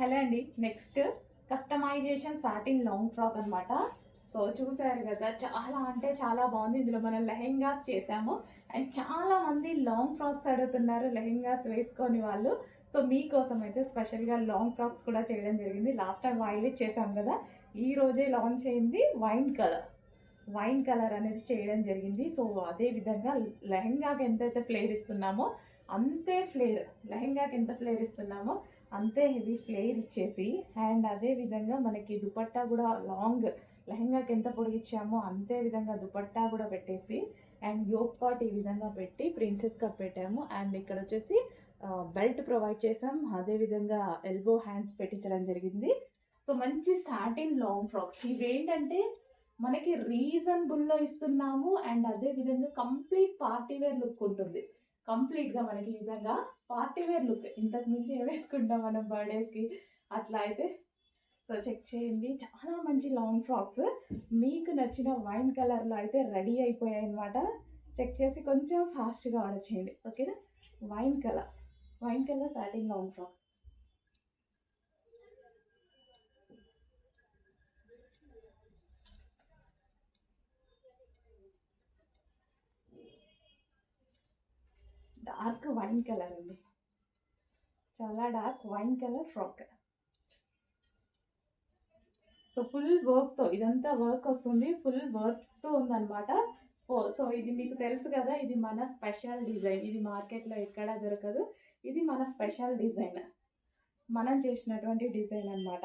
Hello అండి. Next customization satin long frock అన్నమాట. So చూసారు కదా చాలా అంటే చాలా బాగుంది. ఇందులో మనం లెహెంగాస్ చేసాము. అండ్ చాలా మంది లాంగ్ ఫ్రాక్స్ అడుగుతున్నారు లెహెంగాస్ వేసుకొని వాళ్ళు. సో మీకోసం అయితే స్పెషల్గా లాంగ్ ఫ్రాక్స్ కూడా చేయడం జరిగింది. లాస్ట్ టైం వైలెట్ చేసాం కదా ఈ రోజే లాంచ్ అయింది వైన్ కలర్. వైన్ కలర్ అనేది చేయడం జరిగింది. సో అదే విధంగా లెహెంగాకి ఎంతైతే ఫ్లేర్ ఇస్తున్నామో అంతే ఫ్లేర్ లెహెంగాకి ఎంత ఫ్లేర్ ఇస్తున్నామో అంతే హెవీ ఫ్లేర్ ఇచ్చేసి అండ్ అదే విధంగా మనకి దుపట్టా కూడా లాంగ్ లెహంగాకి ఎంత పొడిగిచ్చామో అంతే విధంగా దుపట్టా కూడా పెట్టేసి అండ్ యోక్ పాట్ ఈ విధంగా పెట్టి ప్రిన్సెస్ కట్ పెట్టాము. అండ్ ఇక్కడ వచ్చేసి బెల్ట్ ప్రొవైడ్ చేసాం. అదే విధంగా ఎల్బో హ్యాండ్స్ పెట్టించడం జరిగింది. సో మంచి సాటిన్ లాంగ్ ఫ్రాక్స్. ఇవేంటంటే మనకి రీజనబుల్లో ఇస్తున్నాము అండ్ అదే విధంగా కంప్లీట్ పార్టీ వేర్ లుక్ ఉంటుంది. కంప్లీట్గా మనకి ఈ విధంగా పార్టీ వేర్ లుక్. ఇంతకు మించి ఏం వేసుకుంటాం మనం బర్త్డేస్కి? అట్లా అయితే. సో చెక్ చేయండి. చాలా మంచి లాంగ్ ఫ్రాక్స్. మీకు నచ్చిన వైన్ కలర్లో అయితే రెడీ అయిపోయాయి అనమాట చెక్ చేసి కొంచెం ఫాస్ట్గా ఆర్డర్ చేయండి. ఓకేనా? Wine colour. Wine colour satin long frock. Dark wine colour అండి. చాలా dark wine colour frock. So full వర్క్తో ఇదంతా వర్క్ వస్తుంది ఫుల్ వర్క్తో ఉందన్నమాట. సో సో ఇది మీకు తెలుసు కదా ఇది మన స్పెషల్ డిజైన్. ఇది మార్కెట్లో ఎక్కడా దొరకదు. ఇది మన స్పెషల్ డిజైన్. మనం చేసినటువంటి డిజైన్ అన్నమాట.